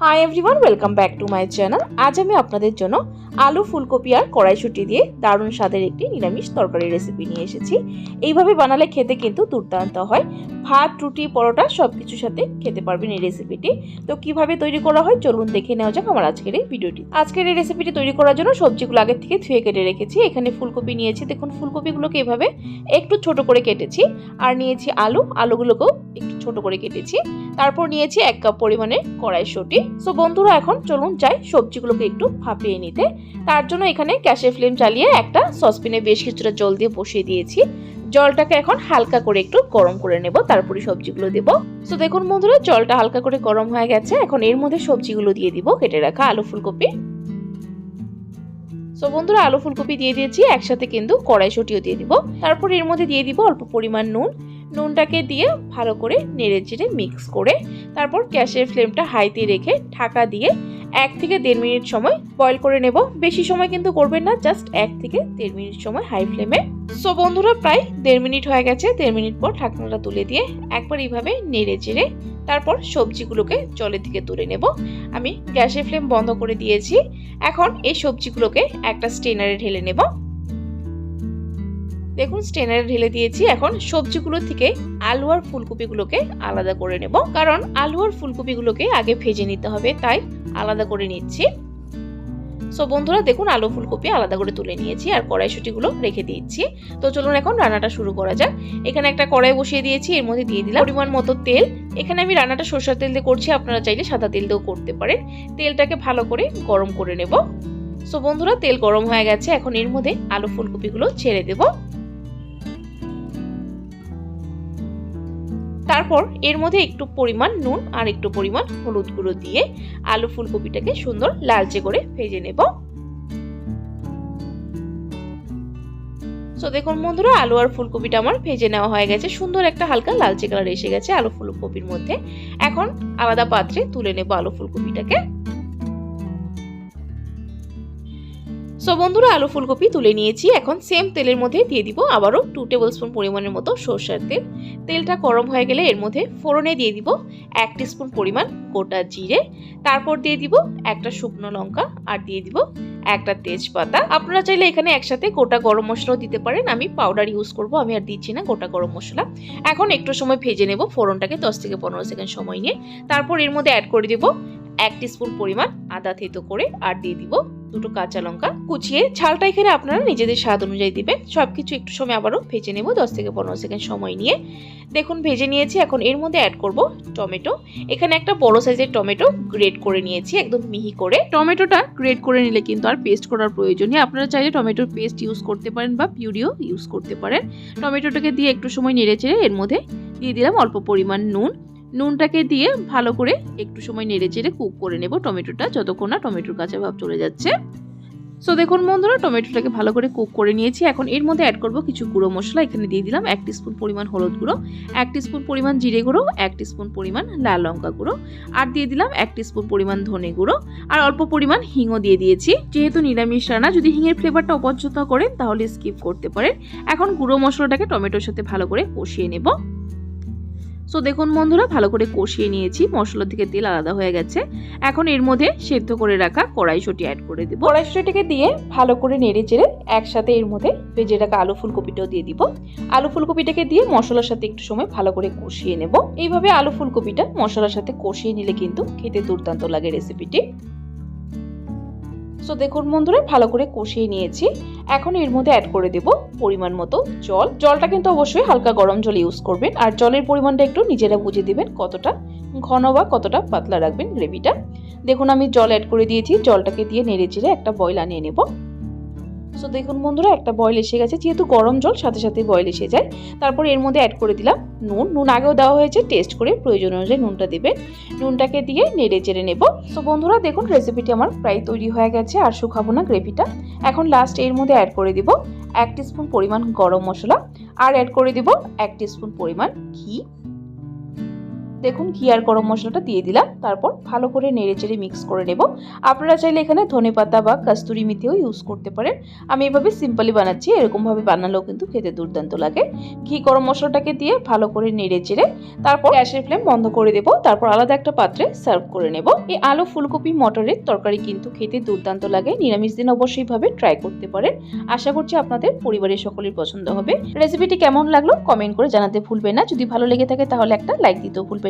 Hi everyone welcome back to my channel আজ আমি আপনাদের জন্য আলু ফুলকপি আর কড়াইশুটি দিয়ে দারুণ স্বাদের একটি নিরামিষ তরকারি রেসিপি নিয়ে এসেছি। এইভাবে বানালে খেতে কিন্তু দুর্দান্ত হয়। ভাত, রুটি, পরোটা সব কিছুর সাথে খেতে পারবেন এই রেসিপিটি তো কীভাবে তৈরি করা হয় চলুন দেখে নেওয়া যাক আমার আজকের এই ভিডিওটি আজকের এই রেসিপিটি তৈরি করার জন্য সবজিগুলো আগের থেকে ধুয়ে কেটে রেখেছি। এখানে ফুলকপি নিয়েছি। দেখুন, ফুলকপিগুলোকে এভাবে একটু ছোট করে কেটেছি। আর নিয়েছি আলু। আলুগুলোকেও একটু ছোট করে কেটেছি। তারপর নিয়েছি এক কাপ পরিমাণে কড়াইশুঁটি। সো বন্ধুরা, এখন চলুন যাই সবজিগুলোকে একটু ভাপিয়ে নিতে। তার জন্য এখানে গ্যাসের ফ্লেম চালিয়ে একটা সসপ্যানে বেশ কিছুটা জল দিয়ে বসিয়ে দিয়েছি। জলটাকে এখন হালকা করে একটু গরম করে নেব, তারপরে সবজিগুলো দেব। সো দেখুন বন্ধুরা, জলটা হালকা করে গরম হয়ে গেছে। এখন এর মধ্যে সবজিগুলো দিয়ে দিব, কেটে রাখা আলু ফুলকপি। তো বন্ধুরা, আলু ফুলকপি দিয়ে দিয়েছি, একসাথে কিন্তু কড়াইশুটিও দিয়ে দিব। তারপর এর মধ্যে দিয়ে দিব অল্প পরিমাণ নুন। নুনটাকে দিয়ে ভালো করে নেড়ে চেড়ে মিক্স করে, তারপর গ্যাসের ফ্লেমটা হাইতে রেখে ঢাকা দিয়ে এক থেকে দেড় মিনিট সময় বয়ল করে নেব। বেশি সময় কিন্তু করবেন না জাস্ট এক থেকে দেড় মিনিট সময় হাই ফ্লেমে সো বন্ধুরা, প্রায় দেড় মিনিট হয়ে গেছে। দেড় মিনিট পর ঢাকনাটা তুলে দিয়ে একবার এইভাবে নেড়ে চেড়ে তারপর সবজিগুলোকে জলের দিকে তুলে নেব। আমি গ্যাসের ফ্লেম বন্ধ করে দিয়েছি। এখন এই সবজিগুলোকে একটা স্টেনারে ঢেলে নেব। দেখুন, স্টেনারে ঢেলে দিয়েছি। এখন সবজিগুলো থেকে আলু আর ফুলকপিগুলোকে আলাদা করে নেব। কারণ আলু আর ফুলকপিগুলোকে আগে ভেজে নিতে হবে, তাই আলাদা করে নিচ্ছি। সো বন্ধুরা, দেখুন, আলু ফুলকপি আলাদা করে তুলে নিয়েছি আর কড়াইশুটিগুলো রেখে দিয়েছি। তো চলুন এখন রান্নাটা শুরু করা যাক। এখানে একটা কড়াই বসিয়ে দিয়েছি, এর মধ্যে দিয়ে দিলাম পরিমাণ মতো তেল। এখানে আমি রান্নাটা সরষের তেল দিয়ে করছি, আপনারা চাইলে সাদা তেল দিয়েও করতে পারেন। তেলটাকে ভালো করে গরম করে নেব। সো বন্ধুরা, তেল গরম হয়ে গেছে, এখন এর মধ্যে আলু ফুলকপিগুলো ছেড়ে দেবো। তারপর এর মধ্যে একটু পরিমাণ নুন আর একটু পরিমাণ হলুদ গুঁড়ো দিয়ে আলু ফুলকপিটাকে সুন্দর লালচে করে ভেজে নেব। তো দেখুন বন্ধুরা, আলু আর ফুলকপিটা আমার ভেজে নেওয়া হয়ে গেছে। সুন্দর একটা হালকা লালচে কালার এসে গেছে আলু ফুলকপির মধ্যে। এখন আলাদা পাত্রে তুলে নেব আলু ফুলকপিটাকে। সো বন্ধুরা, আলু ফুলকপি তুলে নিয়েছি। এখন সেম তেলের মধ্যে দিয়ে দিব আবারও টু টেবিল স্পুন পরিমাণের মতো সর্ষের তেল। তেলটা গরম হয়ে গেলে এর মধ্যে ফোড়নে দিয়ে দিব এক স্পুন পরিমাণ গোটা জিরে। তারপর দিয়ে দিব একটা শুকনো লঙ্কা আর দিয়ে দিব একটা তেজপাতা। আপনারা চাইলে এখানে একসাথে গোটা গরম মশলাও দিতে পারেন। আমি পাউডার ইউজ করব, আমি আর দিচ্ছি না গোটা গরম মশলা। এখন একটু সময় ভেজে নেব ফোড়নটাকে দশ থেকে পনেরো সেকেন্ড সময় নিয়ে। তারপর এর মধ্যে অ্যাড করে দিব এক স্পুন পরিমাণ আদা থেতো করে আর দিয়ে দিব দুটো কাঁচা লঙ্কা কুচিয়ে ঝালটা এখানে আপনারা নিজেদের স্বাদ অনুযায়ী দিবেন। সব কিছু একটু সময় আবারও ভেজে নেব, দশ থেকে পনেরো সেকেন্ড সময় নিয়ে। দেখুন, ভেজে নিয়েছি, এখন এর মধ্যে অ্যাড করব টমেটো। এখানে একটা বড় সাইজের টমেটো গ্রেড করে নিয়েছি, একদম মিহি করে। টমেটোটা গ্রেড করে নিলে কিন্তু আর পেস্ট করার প্রয়োজন আপনারা চাইলে টমেটোর পেস্ট ইউজ করতে পারেন বা পিউরিও ইউজ করতে পারেন। টমেটোটাকে দিয়ে একটু সময় নেড়ে চেড়ে এর মধ্যে দিয়ে দিলাম অল্প পরিমাণ নুন। নুনটাকে দিয়ে ভালো করে একটু সময় নেড়ে চেড়ে কুক করে নেব টমেটোটা, যতক্ষণ না টমেটোর কাঁচা ভাব চলে যাচ্ছে। সো দেখুন বন্ধুরা, টমেটোটাকে ভালো করে কুক করে নিয়েছি। এখন এর মধ্যে অ্যাড করব কিছু গুঁড়ো মশলা। এখানে দিয়ে দিলাম এক স্পুন পরিমাণ হলুদ গুঁড়ো, এক স্পুন পরিমাণ জিরে গুঁড়ো, এক স্পুন পরিমাণ লাল লঙ্কা গুঁড়ো আর দিয়ে দিলাম এক স্পুন পরিমাণ ধনে গুঁড়ো। আর অল্প পরিমাণ হিংও দিয়ে দিয়েছি। যেহেতু নিরামিষ রান্না, যদি হিঙের ফ্লেভারটা অপছন্দ করেন তাহলে স্কিপ করতে পারেন। এখন গুঁড়ো মশলাটাকে টমেটোর সাথে ভালো করে কষিয়ে নেব। সো দেখুন বন্ধুরা, ভালো করে কষিয়ে নিয়েছি। মশলা থেকে তেল আলাদা হয়ে গেছে। এখন এর মধ্যে সেদ্ধ করে রাখা কড়াইশুটি অ্যাড করে দেবো। কড়াইশুটিকে দিয়ে ভালো করে নেড়ে চেড়ে একসাথে এর মধ্যে ভেজে রাখা আলু ফুলকপিটাও দিয়ে দিব। আলু ফুলকপিটাকে দিয়ে মশলার সাথে একটু সময় ভালো করে কষিয়ে নেব। এইভাবে আলু ফুলকপিটা মশলার সাথে কষিয়ে নিলে কিন্তু খেতে দুর্দান্ত লাগে রেসিপিটি সো দেখুন বন্ধুরা, ভালো করে কষিয়ে নিয়েছি। এখন এর মধ্যে অ্যাড করে দেব পরিমাণ মতো জল। জলটা কিন্তু অবশ্যই হালকা গরম জল ইউজ করবেন। আর জলের পরিমাণটা একটু নিজেরা বুঝে দিবেন কতটা ঘন বা কতটা পাতলা রাখবেন গ্রেভিটা। দেখুন, আমি জল অ্যাড করে দিয়েছি। জলটাকে দিয়ে নেড়ে চেড়ে একটা বয়ল আনিয়ে নেব। সো দেখুন বন্ধুরা, একটা বয়েল এসে গেছে। যেহেতু গরম জল, সাথে সাথে বয়েল এসে যায়। তারপর এর মধ্যে অ্যাড করে দিলাম নুন। নুন আগেও দেওয়া হয়েছে। টেস্ট করে প্রয়োজন অনুযায়ী নুনটা দেবেন। নুনটাকে দিয়ে নেড়ে চেড়ে নেব। সো বন্ধুরা, দেখুন রেসিপিটি আমার প্রায় তৈরি হয়ে গেছে আর শুকাবো না গ্রেভিটা এখন লাস্ট এর মধ্যে অ্যাড করে দিব এক স্পুন পরিমাণ গরম মশলা। আর অ্যাড করে দিব এক স্পুন পরিমাণ ঘি। দেখুন ঘি আর গরম মশলাটা দিয়ে দিলাম। তারপর ভালো করে নেড়ে চেড়ে মিক্স করে নেব। আপনারা চাইলে এখানে ধনে পাতা বা কাস্তুরি মেথিও ইউজ করতে পারেন। আমি এভাবে সিম্পলি বানাচ্ছি, এরকমভাবে বানালেও কিন্তু খেতে দুর্দান্ত লাগে। ঘি গরম মশলাটাকে দিয়ে ভালো করে নেড়ে চেড়ে তারপর গ্যাসের ফ্লেম বন্ধ করে দেব। তারপর আলাদা একটা পাত্রে সার্ভ করে নেব। এই আলু ফুলকপি, মটরের তরকারি কিন্তু খেতে দুর্দান্ত লাগে। নিরামিষ দিন অবশ্যই ভাবে ট্রাই করতে পারেন। আশা করছি আপনাদের পরিবারের সকলের পছন্দ হবে। রেসিপিটি কেমন লাগল? কমেন্ট করে জানাতে ভুলবেন না। যদি ভালো লেগে থাকে তাহলে একটা লাইক দিতেও ভুলবেন